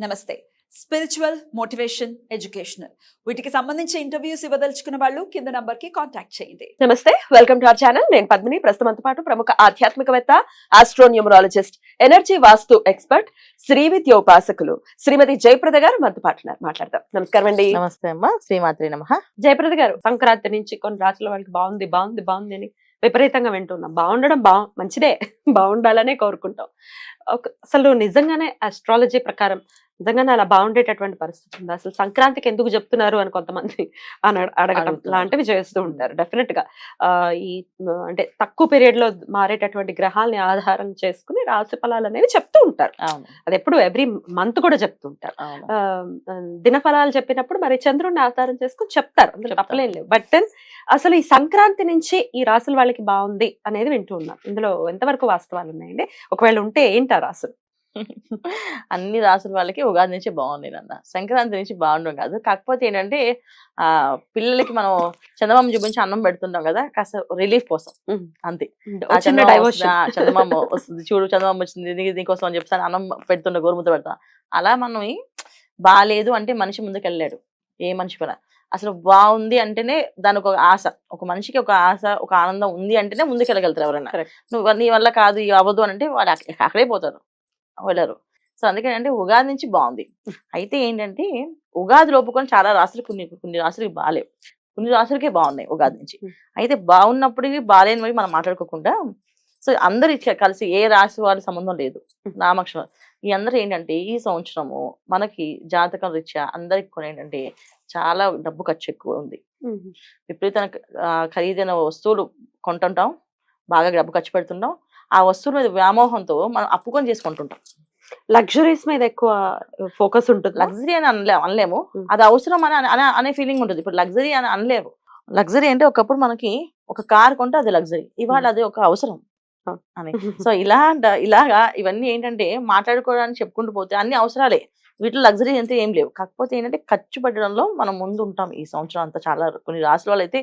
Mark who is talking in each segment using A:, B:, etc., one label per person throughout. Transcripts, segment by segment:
A: నమస్తే. Spiritual motivation educational వీటికి సంబంధించి ఇంటర్వ్యూస్ ఇవ్వదలుచుకున్న వాళ్ళు కింద నంబర్కి కాంటాక్ట్ చేయండి.
B: నమస్తే. వెల్కమ్ టు అవర్ ఛానల్ నేను పద్మిని. ప్రస్తుతంతో పాటు ప్రముఖ ఆధ్యాత్మికవేత్త astronumerologist energy vastu expert Shri విద్య ఉపాసకులు శ్రీమతి జయప్రద గారు మనతో పాటు ఉన్నారు. మాట్లాడదాం. నమస్కారం అండి.
C: నమస్తే అమ్మా. శ్రీమాత్రి నమ.
B: జయప్రద గారు సంక్రాంతి నుంచి కొన్ని రాసుల వాళ్ళకి బాగుంది బాగుంది బాగుంది అని విపరీతంగా వింటున్నాం. బాగుండడం బా మంచిదే. బాగుండాలనే కోరుకుంటాం. అసలు నిజంగానే అస్ట్రాలజీ ప్రకారం నిజంగానే అలా బాగుండేటటువంటి పరిస్థితి ఉంది. అసలు సంక్రాంతికి ఎందుకు చెప్తున్నారు అని కొంతమంది అని అడ- అడగటం
C: అడుగుతున్నారు.
B: లాంటివి చేస్తూ ఉంటారు. డెఫినెట్గా. ఆ, ఈ అంటే తక్కువ పీరియడ్లో మారేటటువంటి గ్రహాలని ఆధారం చేసుకుని రాశి ఫలాలు అనేవి చెప్తూ ఉంటారు. అది ఎప్పుడు ఎవ్రీ మంత్ కూడా చెప్తూ ఉంటారు. దినఫలాలు చెప్పినప్పుడు మరి చంద్రుడిని ఆధారం చేసుకుని చెప్తారు. అందులో. తప్పలేం లేవు. బట్ దెన్ అసలు ఈ సంక్రాంతి నుంచి ఈ రాసుల వాళ్ళకి బాగుంది అనేది వింటూ ఉన్నాం. ఇందులో ఎంతవరకు వాస్తవాలు ఉన్నాయండి? ఒకవేళ ఉంటే ఏంటి ఆ రాసులు
C: అన్ని రాసుల వాళ్ళకి ఉగాది నుంచి బాగుంది నాన్న. సంక్రాంతి నుంచి బాగుండడం కాదు. కాకపోతే ఏంటంటే ఆ పిల్లలకి మనం చందమామ చూపించి అన్నం పెడుతుంటాం కదా కాస్త రిలీఫ్ కోసం. అంతే. చందమామ వస్తుంది, చూడు చందమామ వచ్చింది దీని- దీనికోసం అని చెప్తాను అన్నం పెడుతుండే గోరుముద్ద పెడతాం. అలా మనం బాగాలేదు అంటే మనిషి ముందుకు వెళ్ళాడు ఏ మనిషి కూడా అసలు బాగుంది అంటేనే దానికి ఒక ఆశ. ఒక మనిషికి ఒక ఆశ ఒక ఆనందం ఉంది అంటేనే ముందుకు వెళ్ళగలుగుతారు ఎవరైనా. నువ్వు నీ వల్ల కాదు అవ్వదు అని అంటే వాళ్ళు అక్క- అక్కడే పోతారు వెళ్ళరు సో అందుకని అంటే ఉగాది నుంచి బాగుంది అయితే ఏంటంటే ఉగాది లోపుకొని చాలా రాసులు కొన్ని కొన్ని రాసులకి బాగాలేవు కొన్ని రాసులకే బాగున్నాయి ఉగాది నుంచి. అయితే బాగున్నప్పటికీ బాగాలేనివి మనం మాట్లాడుకోకుండా సో అందరు కలిసి ఏ రాశి వారి సంబంధం లేదు. నామక్షరం ఈ అందరూ ఏంటంటే ఈ సంవత్సరము మనకి జాతకం రీత్యా అందరికి కూడా ఏంటంటే చాలా డబ్బు ఖర్చు ఎక్కువ ఉంది. విపరీతమైన ఖరీదైన వస్తువులు కొంటుంటాం బాగా డబ్బు ఖర్చు పెడుతుంటాం. ఆ వస్తువుల మీద వ్యామోహంతో మనం అప్పుకొని చేసుకుంటుంటాం.
B: లగ్జరీస్ మీద ఎక్కువ ఫోకస్ ఉంటుంది?
C: లగ్జరీ అని అనలే అనలేము.
B: Hmm.
C: అది అవసరం అని అన- ఫీలింగ్ ఉంటుంది. ఇప్పుడు లగ్జరీ అని అనలేము. లగ్జరీ అంటే ఒకప్పుడు మనకి ఒక కార్ కొంటే అది లగ్జరీ ఇవాళ
B: Hmm.
C: అది ఒక అవసరం. అని. సో ఇలా ఇలాగా ఇవన్నీ ఏంటంటే మాట్లాడుకోవడానికి చెప్పుకుంటూ పోతే అన్ని అవసరాలే. వీటిలో లగ్జరీ అయితే ఏం లేవు. కాకపోతే ఏంటంటే ఖర్చు పెట్టడంలో మనం ముందు ఉంటాం ఈ సంవత్సరం అంతా చాలా కొన్ని రాసుల వాళ్ళు అయితే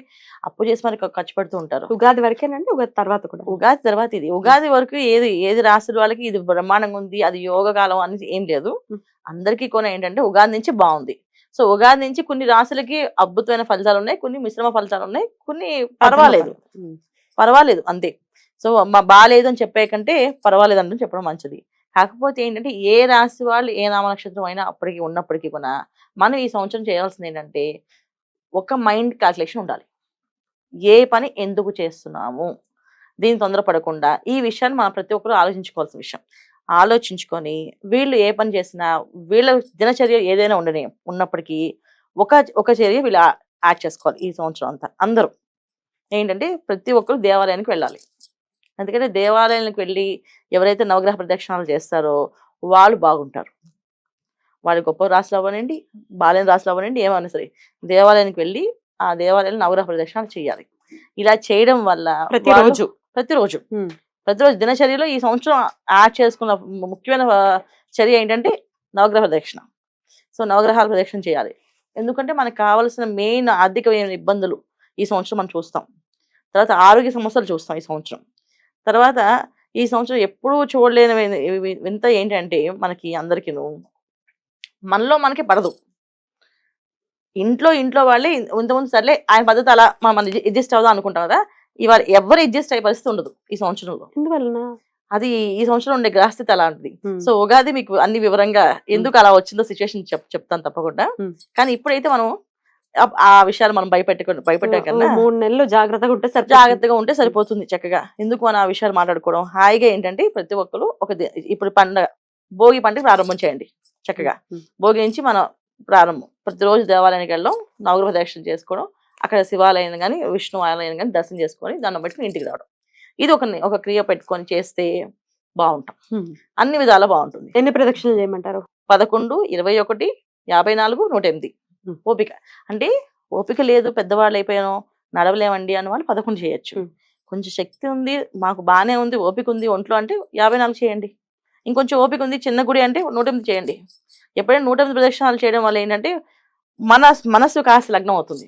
C: అప్పు చేసి మరి ఖర్చు పెడుతూ ఉంటారు.
B: ఉగాది వరకేనండి? ఉగాది తర్వాత కూడా?
C: ఉగాది తర్వాత ఇది. ఉగాది వరకు ఏది ఏది రాసుల వాళ్ళకి ఇది బ్రహ్మాండంగా ఉంది అది యోగ కాలం అనేది ఏం లేదు. అందరికీ కూడా ఏంటంటే ఉగాది నుంచి బాగుంది. సో ఉగాది నుంచి కొన్ని రాసులకి అద్భుతమైన ఫలితాలు ఉన్నాయి కొన్ని మిశ్రమ ఫలితాలు ఉన్నాయి కొన్ని పర్వాలేదు. పర్వాలేదు అంతే. సో మా బాగాలేదు అని చెప్పే కంటే పర్వాలేదు అని చెప్పడం మంచిది. కాకపోతే ఏంటంటే ఏ రాశి వాళ్ళు ఏ నామ నక్షత్రం అయినా అప్పటికి ఉన్నప్పటికీ కూడా మనం ఈ సంవత్సరం చేయాల్సింది ఏంటంటే ఒక మైండ్ క్యాల్కులేషన్ ఉండాలి. ఏ పని ఎందుకు చేస్తున్నాము? దీని తొందరపడకుండా ఈ విషయాన్ని మనం ప్రతి ఒక్కరు ఆలోచించుకోవాల్సిన విషయం. ఆలోచించుకొని వీళ్ళు ఏ పని చేసినా వీళ్ళ దినచర్య ఏదైనా ఉండని ఉన్నప్పటికీ ఒక ఒక చర్య వీళ్ళు యాడ్ చేసుకోవాలి ఈ సంవత్సరం అంతా. అందరూ. ఏంటంటే ప్రతి ఒక్కరు దేవాలయానికి వెళ్ళాలి. ఎందుకంటే దేవాలయానికి వెళ్ళి ఎవరైతే నవగ్రహ ప్రదక్షిణాలు చేస్తారో వాళ్ళు బాగుంటారు. వాళ్ళు గొప్ప రాసులు అవ్వనండి బాలేని రాసులు అవ్వనండి ఏమన్నా సరే. దేవాలయానికి వెళ్ళి ఆ దేవాలయంలో నవగ్రహ ప్రదక్షిణాలు చేయాలి. ఇలా చేయడం వల్ల
B: ప్రతిరోజు.
C: ప్రతిరోజు. ప్రతిరోజు దినచర్యలో ఈ సంవత్సరం యాడ్ చేసుకున్న ముఖ్యమైన చర్య ఏంటంటే నవగ్రహ ప్రదక్షిణ. సో నవగ్రహాల ప్రదక్షిణ చేయాలి. ఎందుకంటే మనకు కావాల్సిన మెయిన్ ఆర్థికమైన ఇబ్బందులు ఈ సంవత్సరం మనం చూస్తాం. తర్వాత ఆరోగ్య సమస్యలు చూస్తాం ఈ సంవత్సరం. తర్వాత ఈ సంవత్సరం ఎప్పుడూ చూడలేని వింత ఏంటంటే మనకి అందరికీను మనలో మనకి పడదు. ఇంట్లో ఇంట్లో వాళ్ళే ఇంతకుముందు సర్లే ఆయన పద్ధతి అలా మనం అడ్జస్ట్ అవుదాం అనుకుంటాం కదా ఇవాళ ఎవరు అడ్జస్ట్ అయ్యే పరిస్థితి ఉండదు ఈ సంవత్సరంలో.
B: ఎందువలన?
C: అది ఈ సంవత్సరం ఉండే గ్రహస్థితి అలాంటిది. సో ఉగాది మీకు అన్ని వివరంగా ఎందుకు అలా వచ్చిందో సిచ్యువేషన్ చెప్ చెప్తాను తప్పకుండా. కానీ ఇప్పుడైతే మనం ఆ- విషయాలు మనం భయపెట్టుకో భయపెట్టే కన్నా
B: మూడు నెలలు జాగ్రత్తగా ఉంటే సరిపోతుంది.
C: జాగ్రత్తగా ఉంటే సరిపోతుంది చక్కగా. ఎందుకు మనం ఆ విషయాలు మాట్లాడుకోవడం. హాయిగా ఏంటంటే ప్రతి ఒక్కరు ఒక ఇప్పుడు పండగ భోగి పండుగ ప్రారంభం చేయండి చక్కగా. భోగి నుంచి మనం ప్రారంభం. ప్రతిరోజు దేవాలయానికి వెళ్ళడం నవగ్రహ దర్శనం చేసుకోవడం అక్కడ శివాలయం కానీ విష్ణు ఆలయం కానీ దర్శనం చేసుకొని దాన్ని బట్టి ఇంటికి రావడం. ఇది ఒక ఒక క్రియ పెట్టుకొని చేస్తే బాగుంటాం. అన్ని విధాలా బాగుంటుంది.
B: ఎన్ని ప్రదక్షిణలు చేయమంటారు?
C: పదకొండు ఇరవై ఒకటి యాభై నాలుగు నూట ఎనిమిది. ఓపిక. అంటే ఓపిక లేదు పెద్దవాళ్ళు అయిపోయాను నడవలేమండి అని వాళ్ళు పదకొండు చేయొచ్చు. కొంచెం శక్తి ఉంది మాకు బాగానే ఉంది ఓపిక ఉంది ఒంట్లో అంటే యాభై నాలుగు చేయండి. ఇంకొంచెం ఓపిక ఉంది చిన్న గుడి అంటే నూట ఎనిమిది చేయండి. ఎప్పుడైనా నూట ఎనిమిది ప్రదక్షిణాలు చేయడం వల్ల ఏంటంటే మన మనసు కాస్త లగ్నం అవుతుంది.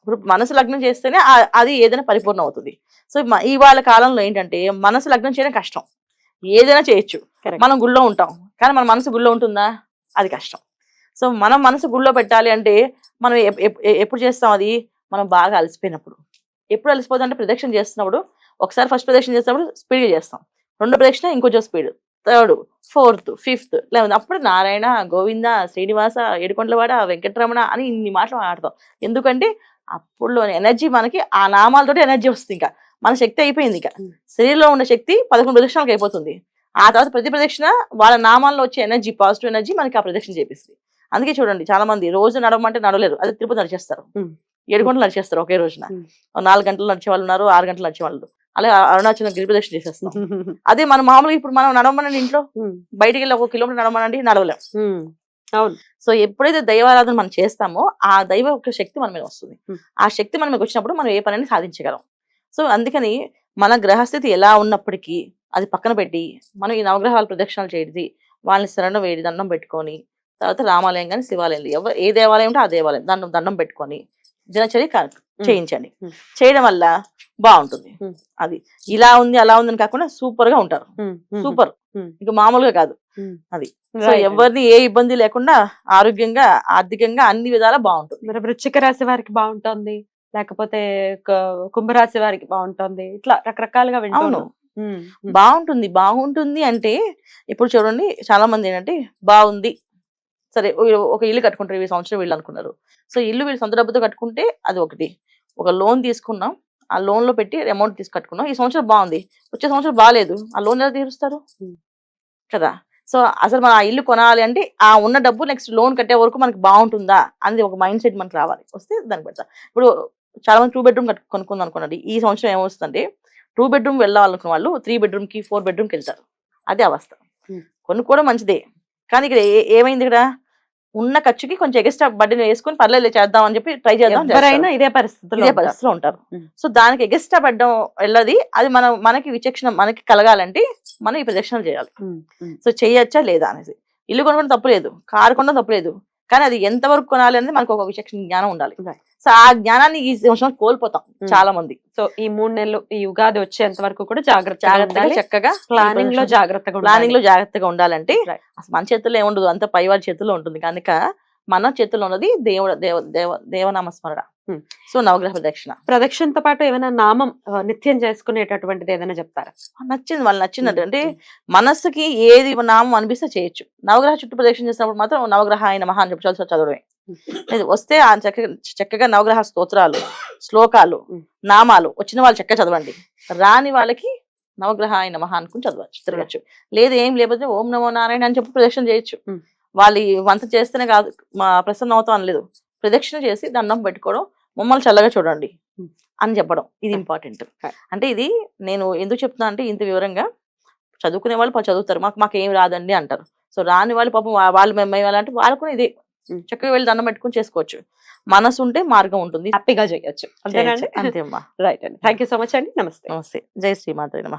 C: ఇప్పుడు మనసు లగ్నం చేస్తేనే అది ఏదైనా పరిపూర్ణం అవుతుంది. సో ఇవాళ కాలంలో ఏంటంటే మనసు లగ్నం చేయడం కష్టం. ఏదైనా చేయొచ్చు. మనం గుళ్ళో ఉంటాం. కానీ మన మనసు గుళ్ళో ఉంటుందా? అది కష్టం. సో మనం మనసు గుళ్ళో పెట్టాలి అంటే మనం ఎప్- ఎప్- ఎప్పుడు చేస్తాం అది? మనం బాగా అలసిపోయినప్పుడు. ఎప్పుడు అలసిపోతాం అంటే ప్రదక్షిణ చేస్తున్నప్పుడు ఒకసారి ఫస్ట్ ప్రదక్షిణ చేసినప్పుడు స్పీడ్గా చేస్తాం. రెండో ప్రదక్షిణ ఇంకొంచెం స్పీడ్. థర్డ్ ఫోర్త్ ఫిఫ్త్ లేకపోతే అప్పుడు నారాయణ గోవింద శ్రీనివాస ఏడుకొండలవాడ వెంకటరమణ అని ఇన్ని మాటలు మాట్లాడతాం. ఎందుకంటే అప్పుడులో ఎనర్జీ మనకి ఆ నామాలతోటి ఎనర్జీ వస్తుంది ఇంకా. మన శక్తి అయిపోయింది ఇంకా. శరీరంలో ఉన్న శక్తి పదకొండు ప్రదక్షిణలకు అయిపోతుంది. ఆ తర్వాత ప్రతి ప్రదక్షిణ వాళ్ళ నామాల్లో వచ్చే ఎనర్జీ పాజిటివ్ ఎనర్జీ మనకి ఆ ప్రదక్షిణ చేపిస్తుంది. అందుకే చూడండి చాలా మంది రోజు నడవమంటే నడవలేరు అది తిరుపతి నడిచేస్తారు. ఏడు గంటలు నడిచేస్తారు ఒకే రోజున. నాలుగు గంటలు నడిచే వాళ్ళు ఉన్నారు ఆరు గంటలు నడిచే వాళ్ళు అలాగే అరుణాచలం గిరి ప్రదక్షిణ చేసేస్తాం. అదే మనం మామూలుగా ఇప్పుడు మనం నడవమనండి ఇంట్లో బయటికి వెళ్ళి ఒక కిలోమీటర్ నడవమనండి నడవలేం.
B: అవును.
C: సో ఎప్పుడైతే దైవారాధన మనం చేస్తామో ఆ దైవ యొక్క శక్తి మన మీద వస్తుంది. ఆ శక్తి మన మీద వచ్చినప్పుడు మనం ఏ పనిని సాధించగలం. సో అందుకని మన గ్రహస్థితి ఎలా ఉన్నప్పటికీ అది పక్కన పెట్టి మనం ఈ నవగ్రహాల ప్రదక్షిణాలు చేయడి వాళ్ళని శరణం వేడి దండం పెట్టుకొని తర్వాత రామాలయం కానీ శివాలయం ఎవరు ఏ దేవాలయం ఉంటే ఆ దేవాలయం దండం దండం పెట్టుకొని దినచర్య చేయించండి. చేయడం వల్ల బాగుంటుంది. అది ఇలా ఉంది అలా ఉందని కాకుండా సూపర్గా ఉంటారు సూపర్. ఇక మామూలుగా కాదు. అది. సో. ఎవరిని ఏ ఇబ్బంది లేకుండా ఆరోగ్యంగా ఆర్థికంగా అన్ని విధాలా బాగుంటుంది.
B: మరి వృశ్చిక రాశి వారికి బాగుంటుంది. లేకపోతే కుంభరాశి వారికి బాగుంటుంది. ఇట్లా రకరకాలుగా
C: అవును. బాగుంటుంది. బాగుంటుంది అంటే ఇప్పుడు చూడండి చాలా మంది ఏంటంటే బాగుంది సరే ఒక ఇల్లు కట్టుకుంటారు ఈ సంవత్సరం వీళ్ళు అనుకున్నారు. సో ఇల్లు వీళ్ళు సొంత డబ్బుతో కట్టుకుంటే అది ఒకటి. ఒక లోన్ తీసుకున్నాం ఆ లోన్లో పెట్టి అమౌంట్ తీసి కట్టుకున్నాం. ఈ సంవత్సరం బాగుంది. వచ్చే సంవత్సరం బాగాలేదు ఆ లోన్ ఎలా తీరుస్తారు. కదా? సో అసలు మనం ఆ ఇల్లు కొనాలి అంటే ఆ ఉన్న డబ్బు నెక్స్ట్ లోన్ కట్టే వరకు మనకి బాగుంటుందా? అనేది ఒక మైండ్ సెట్ మనకి రావాలి. వస్తే దాన్ని పెడతా. ఇప్పుడు చాలా మంది టూ బెడ్రూమ్ కొనుక్కుందాం అనుకోండి ఈ సంవత్సరం ఏమొస్తుందంటే టూ బెడ్రూమ్ వెళ్ళాలనుకున్న వాళ్ళు త్రీ బెడ్రూమ్కి ఫోర్ బెడ్రూమ్కి వెళ్తారు. అదే అవస్థ. కొనుక్కోవడం మంచిదే. కానీ ఇక్కడ ఏమైంది ఇక్కడ? ఉన్న ఖర్చుకి కొంచెం ఎక్స్ట్రా బడ్డీని వేసుకొని పర్లేదు చేద్దాం అని చెప్పి ట్రై చేద్దాం
B: ఎవరైనా. ఇదే పరిస్థితిలో
C: ఇదే. పరిస్థితిలో ఉంటారు. సో దానికి ఎగస్ట్రా పడ్డం వెళ్ళది. అది మనం మనకి విచక్షణ మనకి కలగాలంటే మనం ఈ ప్రదక్షిణలు చేయాలి. సో చేయొచ్చా లేదా అనేసి. ఇల్లు కొనడం తప్పులేదు కారు కొనడం తప్పులేదు కానీ అది ఎంతవరకు కొనాలి అనేది మనకు ఒక విచక్షణ జ్ఞానం ఉండాలి. సో ఆ జ్ఞానాన్ని ఈ సంవత్సరం కోల్పోతాం
B: Hmm.
C: చాలా మంది
B: సో ఈ మూడు నెలలు ఈ ఉగాది వచ్చేంత వరకు కూడా జాగ్రత్తగా
C: జాగ్రత్తగా చక్కగా
B: ప్లానింగ్లో జాగ్రత్తగా
C: ప్లానింగ్లో జాగ్రత్తగా ఉండాలంటే. అసలు మన చేతుల్లో ఏముండదు అంత పైవాడి చేతుల్లో ఉంటుంది కనుక మన చేతుల్లో ఉన్నది దేవుడు దేవ దేవ దేవనామ స్మరణ. సో నవగ్రహ ప్రదక్షిణ.
B: ప్రదక్షిణతో పాటు ఏమైనా నామం నిత్యం చేసుకునేటటువంటిది ఏదైనా చెప్తారా?
C: నచ్చింది వాళ్ళు నచ్చినట్టు. అంటే మనస్సుకి ఏది నామం అనిపిస్తే చేయొచ్చు. నవగ్రహ చుట్టూ ప్రదక్షిణ చేసినప్పుడు మాత్రం నవగ్రహ ఆయన మహా అని చెప్పి చదువు చదవడమే వస్తే ఆ చక్కగా చక్కగా నవగ్రహ స్తోత్రాలు శ్లోకాలు. నామాలు వచ్చిన వాళ్ళు చక్కగా చదవండి. రాని వాళ్ళకి నవగ్రహ ఆయన మహా అనుకుని చదవచ్చు తిరగచ్చు. లేదు ఏం లేకపోతే ఓం నమో నారాయణ అని చెప్పి ప్రదక్షిణ చేయొచ్చు. వాళ్ళు వంత చేస్తేనే కాదు మా ప్రసన్న అవుతాం అనలేదు. ప్రదక్షిణ చేసి దండం పెట్టుకోవడం మమ్మల్ని చల్లగా చూడండి. అని చెప్పడం ఇది. ఇంపార్టెంట్. అంటే ఇది నేను ఎందుకు చెప్తున్నా అంటే ఇంత వివరంగా చదువుకునే వాళ్ళు చదువుతారు. మాకు మాకు ఏం రాదండి అంటారు. సో రాని వాళ్ళు పాపం వాళ్ళు మేము వాళ్ళంటే వాళ్ళకు ఇదే.
B: Hmm.
C: చక్కగా వెళ్ళి దండం పెట్టుకుని చేసుకోవచ్చు. మనసు ఉంటే మార్గం ఉంటుంది.
B: హ్యాపీగా చేయొచ్చు. అంతేనండి
C: చేయొచ్చు. అంతే అమ్మా.
B: రైట్ అండి. థ్యాంక్ యూ సో మచ్ అండి. నమస్తే.
C: నమస్తే. జై శ్రీమాత నమః.